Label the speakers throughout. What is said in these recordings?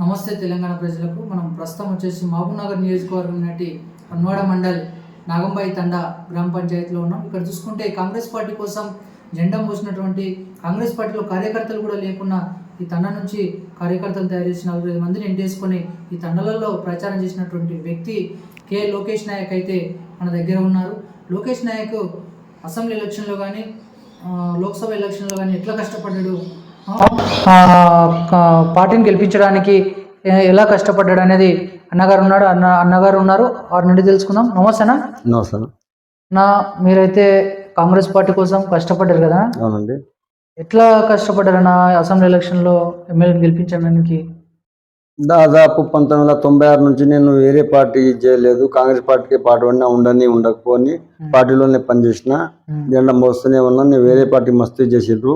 Speaker 1: నమస్తే తెలంగాణ ప్రజలకు. మనం ప్రస్తుతం వచ్చేసి మహబూబ్ నగర్ నియోజకవర్గం నాటి పన్వాడ మండల్ నాగంబాయి తండా గ్రామ పంచాయతీలో ఉన్నాం. ఇక్కడ చూసుకుంటే కాంగ్రెస్ పార్టీ కోసం జెండా మోసినటువంటి కాంగ్రెస్ పార్టీలో కార్యకర్తలు కూడా లేకున్నా ఈ తండ నుంచి కార్యకర్తలు తయారు చేసిన నలభై ఐదు మందిని ఎంటేసుకొని ఈ తండలలో ప్రచారం చేసినటువంటి వ్యక్తి కె లోకేష్ నాయక్ అయితే మన దగ్గర ఉన్నారు. లోకేష్ నాయక్ అసెంబ్లీ ఎలక్షన్లో కానీ లోక్సభ ఎలక్షన్లో కానీ ఎట్లా కష్టపడ్డాడు? పార్టీని గెలిపించడానికి ఎలా కష్టపడ్డాడు అనేది అన్నగారు ఉన్నాడు అన్న అన్నగారు ఉన్నారు. వారి నుండి తెలుసుకుందాం. నమస్తేనా
Speaker 2: నో సార్
Speaker 1: నా మీరైతే కాంగ్రెస్ పార్టీ కోసం కష్టపడ్డారు కదా?
Speaker 2: అవునండి.
Speaker 1: ఎట్లా కష్టపడ్డారు నా అసెంబ్లీ ఎలక్షన్లో ఎమ్మెల్యేని గెలిపించడానికి?
Speaker 2: దాదాపు పంతొమ్మిది వందల తొంభై ఆరు నుంచి నేను వేరే పార్టీ చేయలేదు. కాంగ్రెస్ పార్టీకి పాటు పడినా ఉండని ఉండకపోని పార్టీలోనే పనిచేసిన. జెండా మోస్తూనే ఉన్నా నేను వేరే పార్టీ మస్తు చేసిండ్రు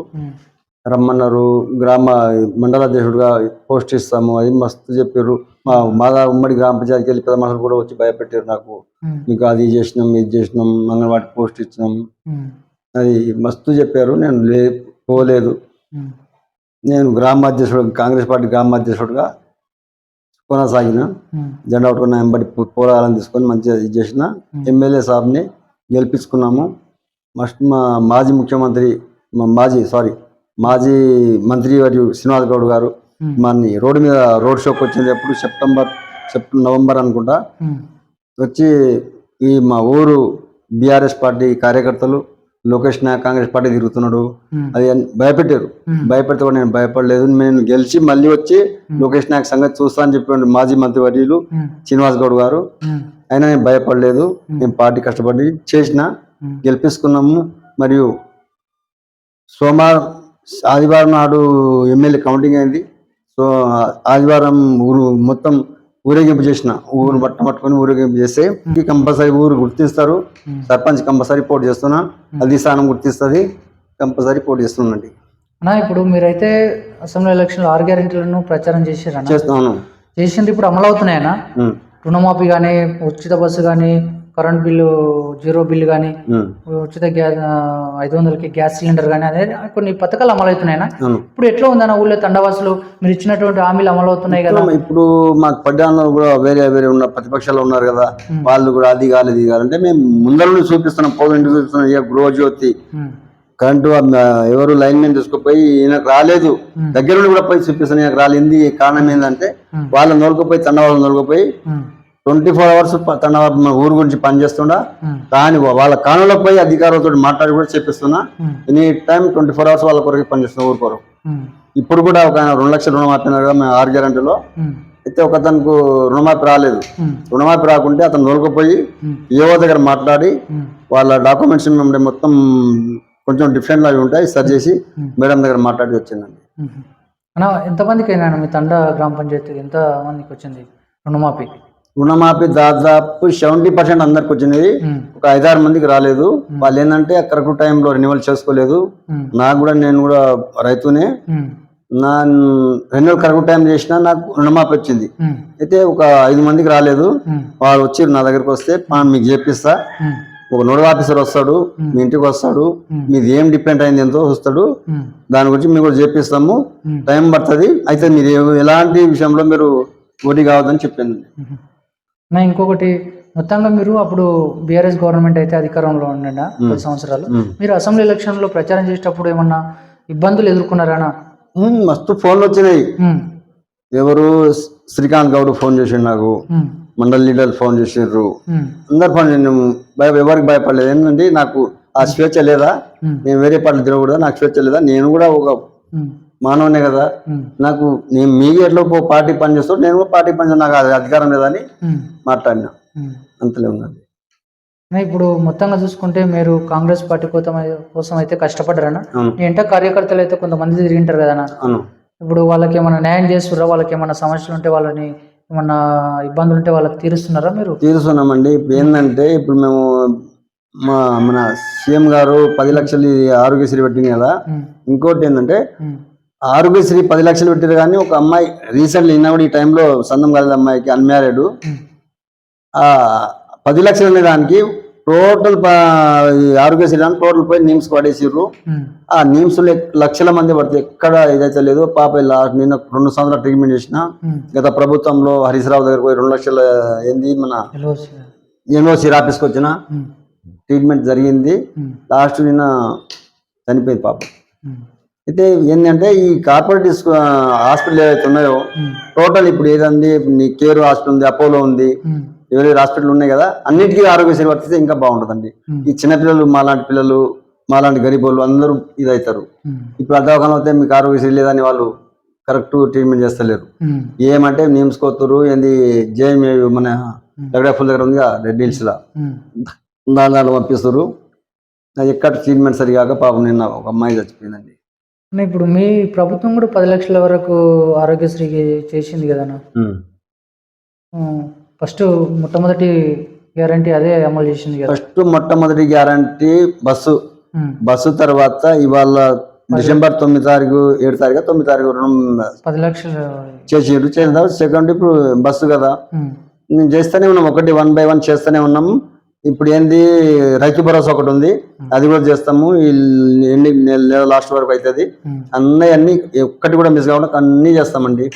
Speaker 2: రమ్మన్నారు. గ్రామ మండల అధ్యక్షుడిగా పోస్ట్ ఇస్తాము. అది మస్తు చెప్పారు. మా మాదా ఉమ్మడి గ్రామ పంచాయతీకి వెళ్ళి పెద్ద మనుషులు కూడా వచ్చి భయపెట్టారు నాకు. మీకు అది చేసినాం ఇది చేసినాం అంగన్వాడి పోస్ట్ ఇచ్చినాం. అది మస్తు చెప్పారు. నేను లే పోలేదు. నేను గ్రామ అధ్యక్షుడు కాంగ్రెస్ పార్టీ గ్రామ అధ్యక్షుడిగా కొనసాగిన జెండా పట్టుకున్న వెంబడి పో- పోరాటాలను తీసుకొని మంచిగా ఇది చేసిన. ఎమ్మెల్యే సాబ్ని గెలిపించుకున్నాము. మస్ట్ మా మాజీ ముఖ్యమంత్రి మా మాజీ సారీ మాజీ మంత్రి మరియు శ్రీనివాస్ గౌడ్ గారు మన రోడ్డు మీద రోడ్ షోకి వచ్చింది ఎప్పుడు సెప్టెంబర్ సెప్టెంబర్ నవంబర్ అనుకుంటా వచ్చి ఈ మా ఊరు బీఆర్ఎస్ పార్టీ కార్యకర్తలు లోకేష్ నాయక్ కాంగ్రెస్ పార్టీ తిరుగుతున్నాడు. అది భయపెట్టారు. భయపెడితే కూడా నేను భయపడలేదు. నేను గెలిచి మళ్ళీ వచ్చి లోకేష్ నాయక్ సంగతి చూస్తా అని చెప్పి మాజీ మంత్రి వర్యులు శ్రీనివాస్ గౌడ్ గారు. అయినా నేను భయపడలేదు. నేను పార్టీ కష్టపడి చేసిన
Speaker 1: ఉమ్,
Speaker 2: గెలిపిస్తున్నాము. మరియు సోమవారం ఆదివారం నాడు ఎమ్మెల్యే కౌంటింగ్ అయింది. సో ఆదివారం ఊరు మొత్తం ఊరేగింపు చేసిన ఊరు బట్ట పట్టుకొని ఊరేగింపు చేస్తే కంపల్సరీ ఊరు గుర్తిస్తారు. సర్పంచ్ కంపల్సరీ పోటీ చేస్తున్నా అది స్థానం గుర్తిస్తుంది కంపల్సరీ పోటీ చేస్తున్నాండి
Speaker 1: అన్నా ఇప్పుడు మీరైతే అసెంబ్లీ ఎలక్షన్లో ఆరు గ్యారెంటీలను ప్రచారం చేశారన్న?
Speaker 2: చేస్తున్నాను
Speaker 1: చేసింది ఇప్పుడు అమలు రుణమాఫీ కానీ ఉచిత బస్సు కానీ కరెంట్ బిల్లు జీరో బిల్లు కానీ ఉచిత గ్యాస్ ఐదు వందలకి గ్యాస్ సిలిండర్ కానీ అనేది కొన్ని పథకాలు అమలు అవుతున్నాయినా
Speaker 2: అవును.
Speaker 1: ఇప్పుడు ఎట్లా ఉందన్న ఊళ్ళో తండవాసులు? మీరు ఇచ్చినటువంటి హామీలు అమలు అవుతున్నాయి కదా.
Speaker 2: ఇప్పుడు మాకు పడ్డాను కూడా వేరే వేరే ఉన్న ప్రతిపక్షాలు ఉన్నారు కదా. వాళ్ళు కూడా అది కాదు ఇది కాదు. అంటే మేము ముందర చూపిస్తున్నాం పౌరు ఇంటికి చూపిస్తున్నాం ఇక గృహజ్యోతి. కరెంటు ఎవరు లైన్ మెన్ తీసుకుపోయి ఈయనకు రాలేదు. దగ్గర కూడా పోయి చూపిస్తాను ఈయనకు రాలేదు. కారణం ఏంటంటే. వాళ్ళని నోలుకుపోయి తండ వాళ్ళని నోలుకుపోయి ట్వంటీ ఫోర్ అవర్స్ తండ మన ఊరు గురించి పనిచేస్తుండా కానీ వాళ్ళ కాలంలో పోయి అధికారులతో మాట్లాడి కూడా చెప్పిస్తున్నా. Any time twenty four hours వాళ్ళ కొరకు పనిచేస్తున్నా ఊరు కొరకు. ఇప్పుడు కూడా ఒక రెండు లక్షల రుణమాఫీ కదా మేము ఆరు గ్యారంటీలో. అయితే ఒక అతనికి రుణమాఫీ రాలేదు.
Speaker 1: ఉమ్,
Speaker 2: రుణమాఫీ రాకుంటే అతను నోలుకుపోయి ఏవో దగ్గర మాట్లాడి వాళ్ళ డాక్యుమెంట్స్ మేము మొత్తం కొంచెం డిఫరెంట్ అవి ఉంటాయి సరి చేసి మేడం దగ్గర మాట్లాడి వచ్చిందండి.
Speaker 1: ఎంతమందికి అయినా మీ తండ గ్రామ పంచాయతీ ఎంత మందికి వచ్చింది రుణమాఫీ
Speaker 2: రుణమాఫీ దాదాపు సెవెంటీ పర్సెంట్ అందరికి వచ్చినది ఒక ఐదారు మందికి రాలేదు. వాళ్ళు ఏంటంటే కరెక్ట్ టైంలో రెన్యువల్ చేసుకోలేదు. నాకు కూడా నేను కూడా రైతునే. నా రెన్యువల్ కరెక్ట్ టైం చేసినా నాకు రుణమాఫీ వచ్చింది. అయితే ఒక ఐదు మందికి రాలేదు. వాళ్ళు వచ్చి నా దగ్గరికి వస్తే "పా, మీకు చేపిస్తా. ఒక నోడల్ ఆఫీసర్ వస్తాడు మీ ఇంటికి వస్తాడు. మీది ఏం డిపెండ్ అయింది ఎంతో వస్తాడు. దాని గురించి మీకు కూడా చేపిస్తాము. టైం పడుతుంది. అయితే మీరు ఎలాంటి విషయంలో మీరు పోటీ కావద్దని చెప్పాను.
Speaker 1: ఉమ్. నా ఇంకొకటి మొత్తంగా మీరు అప్పుడు బీఆర్ఎస్ గవర్నమెంట్ అయితే అధికారంలో ఉండండి? పది సంవత్సరాలు. మీరు అసెంబ్లీ ఎలక్షన్లో ప్రచారం చేసేటప్పుడు ఏమన్నా ఇబ్బందులు ఎదుర్కొన్నారా
Speaker 2: మస్తు ఫోన్లు వచ్చినాయి. ఎవరు శ్రీ- శ్రీకాంత్ గౌడ్ ఫోన్ చేసిండు నాకు. మండల్ లీడర్ ఫోన్ చేసిండ్రు. అందరు ఫోన్ చేసి భయ ఎవరికి భయపడలేదు. ఏంటంటే నాకు ఆ స్వేచ్ఛ లేదా? నేను వేరే పార్టీ తిరగకూడదా? నాకు స్వేచ్ఛ లేదా? నేను కూడా ఒక మానవునే కదా. నాకు నేను మీకు ఎట్లా పో పార్టీ పని చేస్తాడు నేను కూడా పార్టీ పని నాకు అది అధికారం లేదని మాట్లాడినా. అంతలే ఉన్నది
Speaker 1: ఇప్పుడు మొత్తంగా చూసుకుంటే మీరు కాంగ్రెస్ పార్టీ కోసం కోసం అయితే కష్టపడ్డారనా మీ ఎంట కార్యకర్తలు అయితే కొంతమంది తిరిగింటారు కదా
Speaker 2: అవును.
Speaker 1: ఇప్పుడు వాళ్ళకి ఏమైనా న్యాయం చేస్తున్నారా? వాళ్ళకి ఏమైనా సమస్యలు ఉంటే వాళ్ళని ఏమన్నా ఇబ్బందులు ఉంటే వాళ్ళకి తీరుస్తున్నారా మీరు?
Speaker 2: తీరుస్తున్నామండి. ఇప్పుడు ఏంటంటే ఇప్పుడు మేము మా మన సీఎం గారు పది లక్షలు ఆరోగ్యశ్రీ పెట్టింది కదా. ఇంకోటి ఏంటంటే ఆరోగ్యశ్రీ పది లక్షలు పెట్టారు కానీ ఒక అమ్మాయి రీసెంట్లీ నిన్న కూడా ఈ టైంలో సందం కలిగిన అమ్మాయికి అన్మ్యారీడ్. పది లక్షలు అనే దానికి టోటల్ ఆరోగ్యశ్రీ అని టోటల్ పోయి నిమ్స్ పడేసిర్రు.
Speaker 1: ఉమ్,
Speaker 2: ఆ నిమ్స్ లక్షల మంది పడితే ఎక్కడ ఇదైతే లేదు పాప ఇలా నిన్న రెండు సంవత్సరాలు ట్రీట్మెంట్ చేసిన
Speaker 1: ఉమ్.
Speaker 2: గత ప్రభుత్వంలో హరీశ్రావు దగ్గర పోయి రెండు లక్షల ఏంది మన. యూనివర్సిటీ ఆఫీస్కి వచ్చిన
Speaker 1: ఉమ్,
Speaker 2: ట్రీట్మెంట్ జరిగింది. లాస్ట్ నిన్న చనిపోయింది పాప. అయితే ఏంటంటే ఈ కార్పొరేట్ హాస్పిటల్ ఏవైతే ఉన్నాయో టోటల్ ఇప్పుడు ఏదండి నీ కేర్ హాస్పిటల్ ఉంది అపోలో ఉంది
Speaker 1: ఉమ్,
Speaker 2: ఎవరి హాస్పిటల్ ఉన్నాయి కదా అన్నిటికీ ఆరోగ్యశ్రీ వర్తిస్తే ఇంకా బాగుంటుందండి. ఈ చిన్నపిల్లలు మాలాంటి పిల్లలు మాలాంటి గరీబోళ్ళు అందరూ ఇదవుతారు ఇప్పుడు అర్ధవకాలం అయితే మీకు ఆరోగ్యశ్రీ లేదని వాళ్ళు కరెక్ట్ ట్రీట్మెంట్ చేస్తలేరు. ఏమంటే నిమ్స్ కొత్తరు ఏంది జేఎంఏ మన దగ్గర దగ్గర ఉంది రెడ్ హిల్స్ లా. దాని దాంట్లో పంపిస్తారు. ఎక్కడ ట్రీట్మెంట్ సరిగాక పాపం నిన్న ఒక అమ్మాయి చచ్చిపోయిందండి.
Speaker 1: ఇప్పుడు మీ ప్రభుత్వం కూడా పది లక్షల వరకు ఆరోగ్యశ్రీకి చేసింది కదన్నా ఫస్ట్ మొట్టమొదటి గ్యారంటీ అదే అమలు చేసింది కదా.
Speaker 2: ఫస్ట్ మొట్టమొదటి గ్యారంటీ బస్సు. బస్సు తర్వాత ఇవాళ డిసెంబర్ తొమ్మిది తారీఖు ఏడు తారీఖు తొమ్మిది తారీఖు
Speaker 1: పది లక్షలు.
Speaker 2: చేసిండ్రు. చేసిన తర్వాత సెకండ్ ఇప్పుడు బస్సు కదా. మేము చేస్తూనే ఉన్నాం. ఒకటి వన్ బై వన్ చేస్తూనే ఉన్నాము ఇప్పుడు ఏంది రైతు భరోసా ఒకటి ఉంది. అది కూడా చేస్తాము. ఈ ఎన్ని నెల లాస్ట్ వరకు అవుతుంది అన్నీ అన్ని ఒక్కటి కూడా మిస్ కాకుండా అన్నీ చేస్తామండి.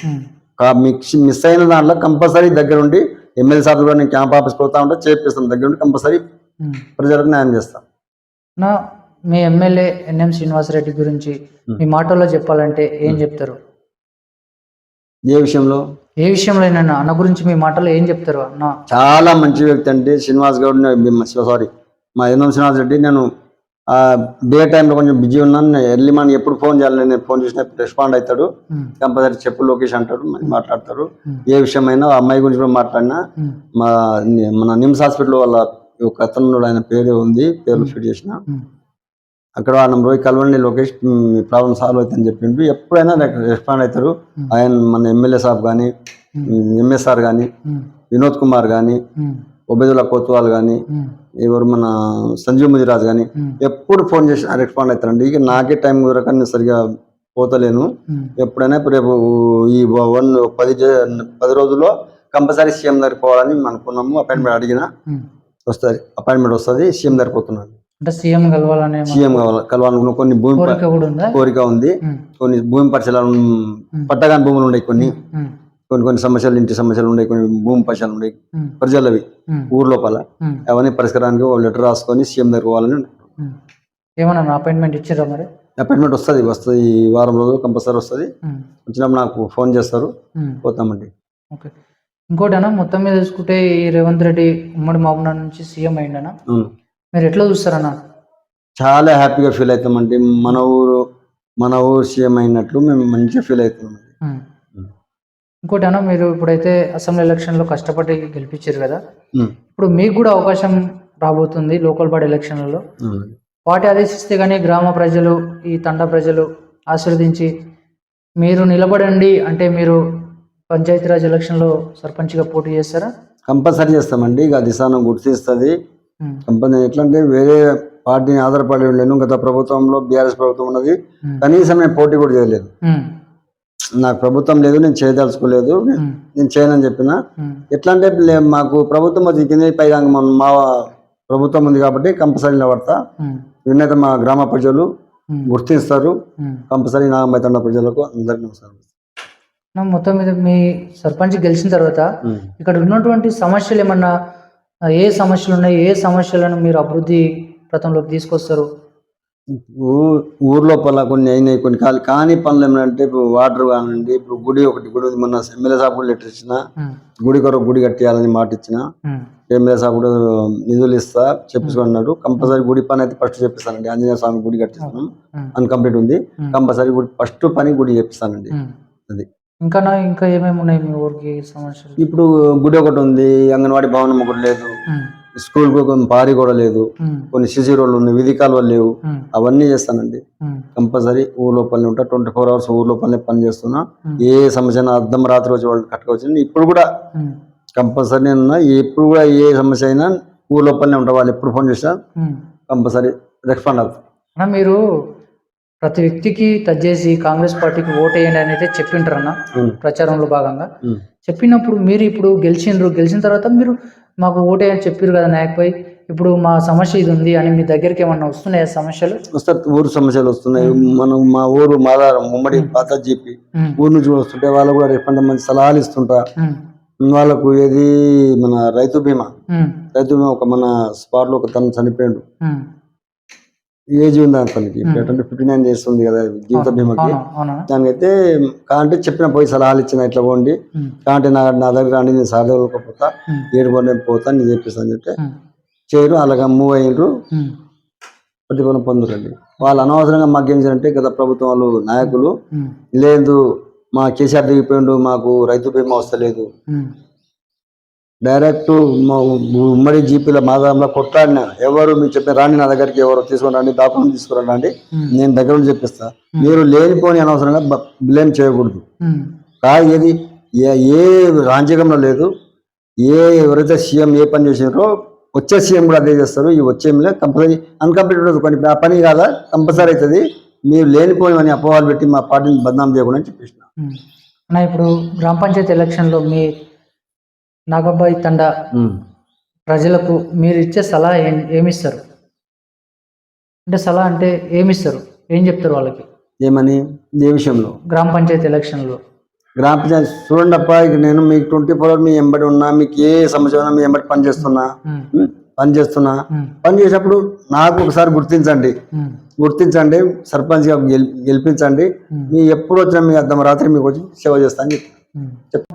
Speaker 2: మిక్స్ మిస్ అయిన దాంట్లో కంపల్సరీ దగ్గర ఉండి ఎమ్మెల్యే సార్లు కూడా నేను క్యాంప్ ఆఫీస్కి పోతా ఉంటే చేపిస్తాం. దగ్గర ఉండి కంపల్సరీ. ప్రజలకు న్యాయం చేస్తాం.
Speaker 1: నా మీ ఎమ్మెల్యే ఎన్ఎం శ్రీనివాసరెడ్డి గురించి మీ మాటల్లో చెప్పాలంటే ఏం చెప్తారు?
Speaker 2: ఏ విషయంలో?
Speaker 1: ఏ విషయంలోనైనా అన్న గురించి మీ మాటల్లో ఏం చెప్తారు అన్న?
Speaker 2: చాలా మంచి వ్యక్తి అంటే శ్రీనివాస్ గౌడ్ సారీ మా ఎన్ఎం శ్రీనివాస్ రెడ్డి. నేను డే టైంలో కొంచెం బిజీ ఉన్నాను. ఎర్లీ మార్నింగ్ ఎప్పుడు ఫోన్ చేయాలి నేను ఫోన్ చేసిన రెస్పాండ్ అవుతాడు. కంపల్సరీ చెప్పు లొకేషన్ అంటాడు మాట్లాడతారు. ఏ విషయమైనా అమ్మాయి గురించి కూడా మాట్లాడినా మా మన నిమ్స్ హాస్పిటల్ వాళ్ళ ఒక అతను ఆయన పేరు ఉంది పేరు ఫిట్ చేసిన. అక్కడ ఆయన పోయి కలవండి లోకేష్ ప్రాబ్లం సాల్వ్ అవుతుందని చెప్పిండు. ఎప్పుడైనా రెస్పాండ్ అవుతారు. ఆయన మన ఎమ్మెల్యే సాబ్ కానీ ఎంఎస్ఆర్ కానీ వినోద్ కుమార్ కానీ ఒబేదుల్లా కోత్వాల్ కానీ ఎవరు మన సంజీవ్ ముదిరాజ్ కానీ ఎప్పుడు ఫోన్ చేసి రెస్పాండ్ అవుతారండి. ఇక నాకే టైం కుదరక నేను సరిగా పోతలేను. ఎప్పుడైనా ఇప్పుడు రేపు ఈ వన్ పది పది రోజుల్లో కంపల్సరీ సీఎం దగ్గరికి పోవాలని అనుకున్నాము. అపాయింట్మెంట్ అడిగిన. వస్తుంది. అపాయింట్మెంట్ వస్తుంది. సీఎం దగ్గరికి పోతున్నాను
Speaker 1: అంటే సీఎం కలవాలనే
Speaker 2: సీఎం కలవాలనుకున్న కొన్ని భూమి
Speaker 1: కోరిక కూడా ఉందా?
Speaker 2: కోరిక ఉంది. కొన్ని భూమి పరిశీలన పట్టగాని భూములు ఉన్నాయి కొన్ని. కొన్ని కొన్ని సమస్యలు ఇంటి సమస్యలు ఉన్నాయి కొన్ని భూమి పరిశీలన ఉన్నాయి ప్రజలవి. ఊరు లోపల. అవన్నీ పరిష్కారానికి ఒక లెటర్ రాసుకొని సీఎం దగ్గర పోవాలని.
Speaker 1: ఏమన్నా అపాయింట్మెంట్ ఇచ్చారా మరి?
Speaker 2: అపాయింట్మెంట్ వస్తుంది వస్తుంది. ఈ వారం రోజులు కంపల్సరీ వస్తుంది. వచ్చినప్పుడు నాకు ఫోన్ చేస్తారు. పోతామండి.
Speaker 1: ఓకే. ఇంకోటి అన్న మొత్తం మీద చూసుకుంటే ఈ రేవంత్ రెడ్డి ఉమ్మడి మహబూబ్నగర్ నుంచి సీఎం
Speaker 2: అవును.
Speaker 1: మీరు ఎట్లా చూస్తారన్న?
Speaker 2: చాలా హ్యాపీగా ఫీల్ అవుతామండి. మన ఊరు మన ఊరు సీఎం అయినట్లు మేము మంచిగా ఫీల్ అవుతున్నామండి
Speaker 1: ఉమ్. ఇంకోటి అన్న మీరు ఇప్పుడైతే అసెంబ్లీ ఎలక్షన్లో కష్టపడి గెలిపించారు కదా. ఇప్పుడు మీకు కూడా అవకాశం రాబోతుంది లోకల్ బాడీ ఎలక్షన్లలో. పార్టీ ఆదేశిస్తే కానీ గ్రామ ప్రజలు ఈ తండ ప్రజలు ఆశీర్వదించి మీరు నిలబడండి అంటే మీరు పంచాయతీరాజ్ ఎలక్షన్లో సర్పంచ్గా పోటీ చేస్తారా?
Speaker 2: కంపల్సరీ చేస్తామండి. ఇక దిశానం గుర్తిస్తుంది.
Speaker 1: ఉమ్,
Speaker 2: కంపల్సరీ ఎట్లా అంటే వేరే పార్టీని ఆధారపడి ఉండలేను. గత ప్రభుత్వంలో బీఆర్ఎస్ ప్రభుత్వం ఉన్నది.
Speaker 1: ఉమ్,
Speaker 2: కనీసం నేను పోటీ కూడా చేయలేదు.
Speaker 1: ఉమ్,
Speaker 2: నాకు ప్రభుత్వం లేదు నేను చేయదలుచుకోలేదు. నేను చేయనని చెప్పిన. ఎట్లా అంటే మాకు ప్రభుత్వం వచ్చి కింద పైగా మా ప్రభుత్వం ఉంది కాబట్టి కంపల్సరీ నిలబడతా.
Speaker 1: ఉమ్,
Speaker 2: విన్నత మా గ్రామ ప్రజలు గుర్తిస్తారు. కంపల్సరీ నాగమైతండ ప్రజలకు అందరికీ నమస్కారం.
Speaker 1: మొత్తం మీద మీ సర్పంచ్ గెలిచిన తర్వాత. ఇక్కడ ఉన్నటువంటి సమస్యలు ఏమన్నా ఏ సమస్యలు ఉన్నాయి ఏ సమస్యలను మీరు అభివృద్ధి పథంలోకి తీసుకొస్తారు?
Speaker 2: ఊరు లోపల కొన్ని అయినాయి కొన్ని కాలి కాని పనులు ఏమంటే ఇప్పుడు వాటర్ కానివ్వండి ఇప్పుడు గుడి ఒకటి గుడి ఉంది. మొన్న ఎమ్మెల్యే సాబ్ కూడా లెటర్ ఇచ్చిన. గుడి కొరకు గుడి కట్టేయాలని మాట ఇచ్చిన. ఎమ్మెల్యే సాబ్ కూడా నిధులు ఇస్తా చెప్పించుకున్నాడు కంపల్సరీ గుడి పని అయితే ఫస్ట్ చెప్పిస్తానండి. ఆంజనేయ స్వామి గుడి కట్టిస్తాను
Speaker 1: ఉమ్,
Speaker 2: అన్కంప్లీట్ ఉంది. కంపల్సరీ గుడి ఫస్ట్ పని గుడి చేపిస్తానండి
Speaker 1: ఉమ్.
Speaker 2: అది.
Speaker 1: ఇంకా ఇంకా ఏమేమి ఉన్నాయి మీ ఊరికి సమస్యలు?
Speaker 2: ఇప్పుడు గుడి ఒకటి ఉంది అంగన్వాడీ భవనం ఒకటి లేదు స్కూల్ కొంచెం పారి కూడా లేదు కొన్ని సిసి రోడ్లు ఉన్నాయి విధి కాలువలు లేవు అవన్నీ చేస్తానండి. కంపల్సరీ ఊరు లోపలనే ఉంటా ట్వంటీ ఫోర్ అవర్స్ ఊరు లోపలనే పని చేస్తున్నా ఏ సమస్య అర్ధం రాత్రి వచ్చి వాళ్ళు కట్టుకోవచ్చు ఇప్పుడు కూడా కంపల్సరీ నేను ఉన్నా ఎప్పుడు కూడా ఏ సమస్య అయినా ఊరు లోపలనే ఉంటా వాళ్ళు ఎప్పుడు ఫోన్ చేసినా. కంపల్సరీ రెస్పాండ్ అవుతాం.
Speaker 1: అన్న మీరు ప్రతి వ్యక్తికి చేసి కాంగ్రెస్ పార్టీకి ఓటేయండి అని అయితే చెప్పింటారన్న ప్రచారంలో భాగంగా. చెప్పినప్పుడు మీరు ఇప్పుడు గెలిచిండ్రు గెలిచిన తర్వాత మీరు మాకు ఓటేయని చెప్పారు కదా నాయక్ భాయ్ ఇప్పుడు మా సమస్య ఇది ఉంది అని మీ దగ్గరికి ఏమన్నా వస్తున్నాయా సమస్యలు?
Speaker 2: వస్తే ఊరు సమస్యలు వస్తున్నాయి. మనం మా ఊరు మాదారం ఉమ్మడి పాత
Speaker 1: ఉమ్,
Speaker 2: ఊరు నుంచి వస్తుంటే వాళ్ళు కూడా రేపటి మంచి సలహాలు ఇస్తుంటా. వాళ్ళకు ఏది మన రైతు బీమా. రైతు బీమా ఒక మన స్పాట్లో ఒక తను చనిపోయాడు. ఏజ్ ఉంది అతనికి అంటే ఫిఫ్టీ నైన్ ఇయర్స్ ఉంది కదా జీవిత బీమాకి. దానికైతే కాంటే చెప్పిన పోయి సలహాలు ఇచ్చిన ఇట్లా పోండి. కాంటే నా నా దగ్గర రండి నేను సార్ దగ్గర పోతా.
Speaker 1: ఉమ్,
Speaker 2: ఏడు పోయి నేను పోతా నేను చెప్పేసి అని చెప్తే చేయరు అలాగా మూవ్ అయ్యిండ్రు ప్రతిఫలం పొందురండి. వాళ్ళు అనవసరంగా మాకు ఏం చేయాలంటే గత ప్రభుత్వం వాళ్ళు నాయకులు లేదు మా కేసీఆర్ దిగిపోయిండు మాకు రైతు బీమా వస్తలేదు. డైరెక్ట్ ఉమ్మడి జీపీలో మాదాంలో కొట్లాడిన. ఎవరు మీరు చెప్పిన రాండి నా దగ్గరికి ఎవరు తీసుకుని రండి డాక్యుమెంట్ తీసుకుని రండి
Speaker 1: ఉమ్,
Speaker 2: నేను దగ్గర నుంచి చెప్పిస్తా. మీరు లేనిపోని అనవసరంగా బ్లేమ్ చేయకూడదు. ఏది? ఏ రాజ్యాంగంలో లేదు. ఏ ఎవరైతే సీఎం ఏ పని చేసినారో వచ్చే సీఎం కూడా అదే చేస్తారు. ఈ వచ్చే కంపల్సరీ అన్కంప్లీట్ కొన్ని ఆ పని కాదా? కంపల్సరీ అవుతుంది. మీరు లేనిపోయినవని అపోహాలు పెట్టి మా పార్టీని బదనాం చేయకుండా అని చెప్పేసిన
Speaker 1: ఇప్పుడు గ్రామ పంచాయతీ ఎలక్షన్లో మీ నాగబ్బాయి తండా ప్రజలకు మీరు ఇచ్చే సలహా ఏం ఏమిస్తారు? అంటే సలహా అంటే ఏమిస్తారు? ఏం చెప్తారు వాళ్ళకి?
Speaker 2: ఏమని? ఏ విషయంలో?
Speaker 1: గ్రామ పంచాయతీ ఎలక్షన్లో.
Speaker 2: గ్రామ పంచాయతీ చూడండి అప్ప ఇక నేను మీకు ట్వంటీ ఫోర్ అవర్ మీ ఎంబడి ఉన్నా మీకు ఏ సమస్య ఉన్నా మీ ఎంబడి పని చేస్తున్నా? పని చేస్తున్నా. పని చేసేటప్పుడు నాకు ఒకసారి గుర్తించండి. గుర్తించండి సర్పంచ్గా గెల్ గెలిపించండి. మీ ఎప్పుడు వచ్చినా మీ అర్ధం రాత్రి మీకు వచ్చి సేవ చేస్తా అని. చెప్పు